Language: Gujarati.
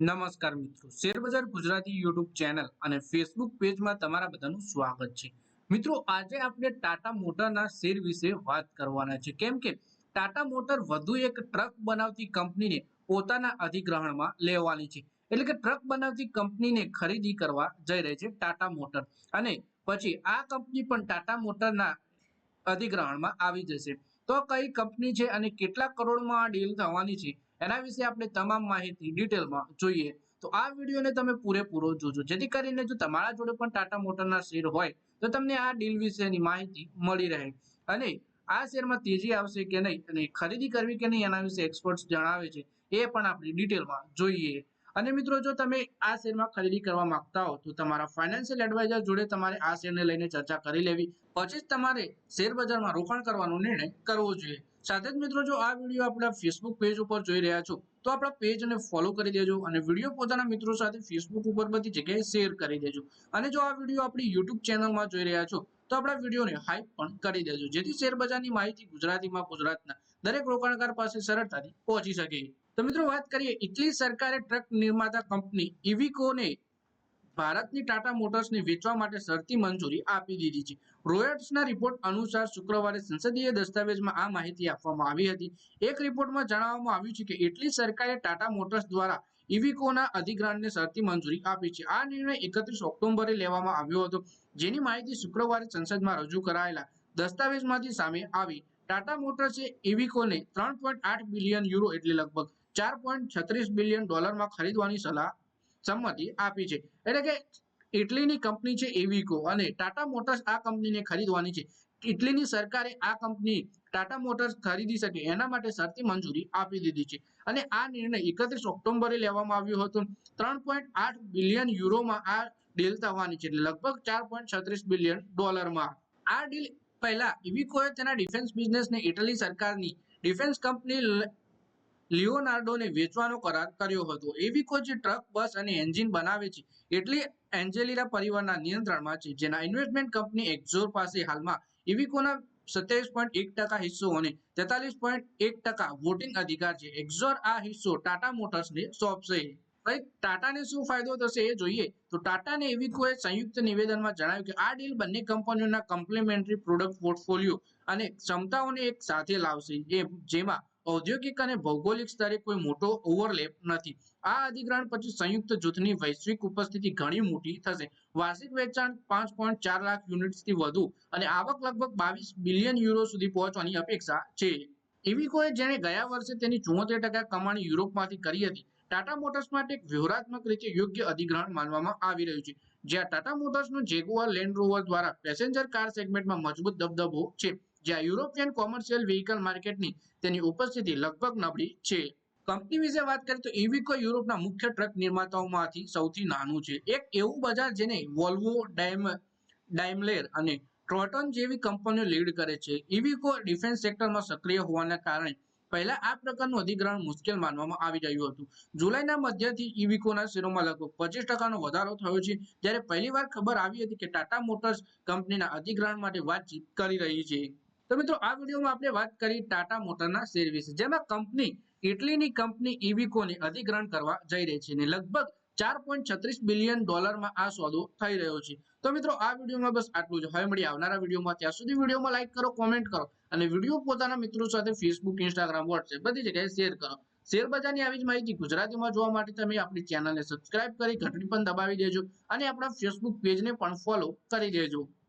નમસ્કાર મિત્રો. શેરબજાર ગુજરાતી યુટ્યુબ ચેનલ અને ફેસબુક પેજમાં તમારા બધાનું સ્વાગત છે. મિત્રો, આજે આપણે ટાટા મોટરના શેર વિશે વાત કરવાના છે. કેમ કે ટાટા મોટર વધુ એક ટ્રક બનાવતી કંપનીને પોતાના અધિગ્રહણમાં લેવાની છે. એટલે કે ટ્રક બનાવતી કંપનીને ખરીદી કરવા જઈ રહી છે ટાટા મોટર. અને પછી આ કંપની પણ ટાટા મોટરના અધિગ્રહણમાં આવી જશે. તો કઈ કંપની છે અને કેટલા કરોડમાં આ ડીલ થવાની છે? એના વિશે આપણે તમામ માહિતી ડિટેલમાં જોઈએ. તો આ વિડીયોને તમે પૂરેપૂરો જોજો. જેથી કરીને જો તમારા જોડે પણ ટાટા મોટરના શેર હોય, તો તમને આ ડીલ વિશેની માહિતી મળી રહે. અને આ શેરમાં તેજી આવશે કે નહીં અને ખરીદી કરવી કે નહીં એના વિશે એક્સપર્ટ્સ જણાવે છે, એ પણ આપણે ડિટેલમાં જોઈએ. અને મિત્રો, જો તમે આ શેરમાં ખરીદી કરવા માંગતા હો, તો તમારા ફાઇનાન્શિયલ એડવાઇઝર જોડે તમારે આ શેરને લઈને ચર્ચા કરી લેવી. પછી જ તમારે શેર બજારમાં રોકાણ કરવાનો નિર્ણય કરવો જોઈએ. સાથે જ મિત્રો, જો આ વીડિયો આપણા ફેસબુક પેજ ઉપર જોઈ રહ્યા છો, તો આપણા પેજને ફોલો કરી દેજો અને વીડિયો પોતાના મિત્રો સાથે ફેસબુક ઉપર બધી જગ્યાએ શેર કરી દેજો. અને જો આ વીડિયો આપણી યુટ્યુબ ચેનલમાં જોઈ રહ્યા છો, તો આપણા વિડીયોને હાઈપ પણ કરી દેજો, જેથી શેર બજારની માહિતી ગુજરાતીમાં, ગુજરાતના દરેક રોકાણકાર પાસે સરળતાથી પહોંચી શકે. તો મિત્રો વાત કરીએ ઇટલી સરકારે ટ્રક નિર્માતા કંપની ઇવિકોને ભારતની ટાટા મોટર્સને વેચવા માટે શરતી મંજૂરી આપી દીધી છે. રોયટ્સના રિપોર્ટ અનુસાર શુક્રવારે સંસદીય દસ્તાવેજમાં આ માહિતી આપવામાં આવી હતી. એક રિપોર્ટમાં જણાવવામાં આવ્યું છે કે ઇટલી સરકારે ટાટા મોટર્સ દ્વારા ઇવિકોના અધિગ્રહણને શરતી મંજૂરી આપી છે. આ નિર્ણય એકત્રીસ ઓક્ટોબરે લેવામાં આવ્યો હતો. જેની માહિતી શુક્રવારે સંસદમાં રજૂ કરાયેલા દસ્તાવેજમાંથી સામે આવી. ટાટા મોટર્સે ઇવિકોને ત્રણ પોઈન્ટ આઠ બિલિયન યુરો એટલે લગભગ ચાર પોઈન્ટ છત્રીસ બિલિયન ડોલરમાં ખરીદવાની સલાહ સંમતિ આપી છે. એટલે કે ઇટલીની કંપની છે એવિકો અને ટાટા મોટર્સ આ કંપનીને ખરીદવાની છે. ઇટલીની સરકારે આ કંપની ટાટા મોટર્સ ખરીદી શકે એના માટે શરતી મંજૂરી આપી દીધી છે. અને આ નિર્ણય એકત્રીસ ઓક્ટોબરે લેવામાં આવ્યો હતો. ત્રણ પોઈન્ટ આઠ બિલિયન યુરોમાં આ ડીલ થવાની છે. લગભગ ચાર પોઈન્ટ છત્રીસ બિલિયન ડોલરમાં. આ ડીલ પહેલા ઇવિકોએ તેના ડિફેન્સ બિઝનેસને ઇટલી સરકારની ડિફેન્સ કંપની લિયોનાર્ડોને વેચવાનો કરાર કર્યો હતો. એવિકો જે ટ્રક, બસ અને એન્જિન બનાવે છે. એટલી એન્જેલિરા પરિવારના નિયંત્રણમાં છે, જેના ઇન્વેસ્ટમેન્ટ કંપની એક્ઝોર પાસે હાલમાં ઇવિકોના સત્યાવીસ પોઈન્ટ એક ટકા હિસ્સો અને તેતાલીસ પોઈન્ટ એક ટકા વોટિંગ અધિકાર છે. એક્ઝોર આ હિસ્સો ટાટા મોટર્સને સોંપશે. ભાઈ ટાટાને શું ફાયદો થશે એ જોઈએ. તો ટાટા અને એવિકોએ સંયુક્ત નિવેદનમાં જણાવ્યું કે આ ડીલ બંને કંપનીઓના કમ્પ્લિમેન્ટરી પ્રોડક્ટ પોર્ટફોલિયો અને ક્ષમતાઓને એક સાથે લાવશે. જેમાં ઔદ્યોગિક અને ભૌગોલિક સ્તરે કોઈ મોટો ઓવરલેપ નથી. આ અધિગ્રહણ પછી સંયુક્ત જૂથની વૈશ્વિક ઉપસ્થિતિ ઘણી મોટી થશે. વાર્ષિક વેચાણ પાંચ લાખ યુનિટ્સથી વધુ અને આવક લગભગ બાવીસ બિલિયન યુરો સુધી પહોંચવાની અપેક્ષા છે. ઇવિકોએ જેણે ગયા વર્ષે તેની ચુમ્મોતેર ટકા કમાણી યુરોપમાંથી કરી હતી. ટાટા મોટર્સ માટે એક વ્યૂહાત્મક રીતે યોગ્ય અધિગ્રહણ માનવામાં આવી રહ્યું છે. જ્યાં ટાટા મોટર્સનું જેગુઆર લેન્ડ રોવર દ્વારા પેસેન્જર કાર સેગમેન્ટમાં મજબૂત દબદબો છે. જ્યાં યુરોપિયન કોમર્શિયલ વ્હીકલ માર્કેટની તેની ઉપસ્થિતિ લગભગ નબળી છે. કંપની વિશે વાત કરીએ તો ઇવિકો યુરોપના મુખ્ય ટ્રક નિર્માતાઓમાંથી સૌથી નાનું છે. એક એવું બજાર જેને વોલ્વો ડાયમ ડાયમલેર અને ટ્રોટન જેવી કંપનીઓ લીડ કરે છે. ઇવિકો ડિફેન્સ સેક્ટરમાં સક્રિય હોવાના કારણે પહેલા આ પ્રકારનું અધિગ્રહણ મુશ્કેલ માનવામાં આવી રહ્યું હતું. જુલાઈના મધ્યથી ઇવિકોના શેરોમાં લગભગ પચીસ ટકાનો વધારો થયો છે. જ્યારે પહેલીવાર ખબર આવી હતી કે ટાટા મોટર્સ કંપનીના અધિગ્રહણ માટે વાતચીત કરી રહી છે. તો મિત્રો, આ વિડીયોમાં આપણે વાત કરી ટાટા મોટરના શેર વિશે, જેમાં કંપની, ઇટલીની કંપની ઇવિકોને અધિગ્રહણ કરવા જઈ રહી છે અને લગભગ ચાર પોઈન્ટ છત્રીસ બિલિયન ડોલરમાં આ સોદો થઈ રહ્યો છે. તો મિત્રો, આ વિડીયોમાં બસ આટલું જ. હવે મળી આવનારા વિડીયોમાં. ત્યાં સુધી વિડીયોમાં લાઈક કરો કોમેન્ટ કરો અને વીડિયો પોતાના મિત્રો સાથે ફેસબુક ઇન્સ્ટાગ્રામ વોટ્સએપ બધી જગ્યાએ શેર કરો. શેર બજારની આવી જ માહિતી ગુજરાતીમાં જોવા માટે તમે આપણી ચેનલને સબસ્ક્રાઇબ કરી, ઘંટડી પણ દબાવી દેજો અને આપણા ફેસબુક પેજને પણ ફોલો કરી દેજો.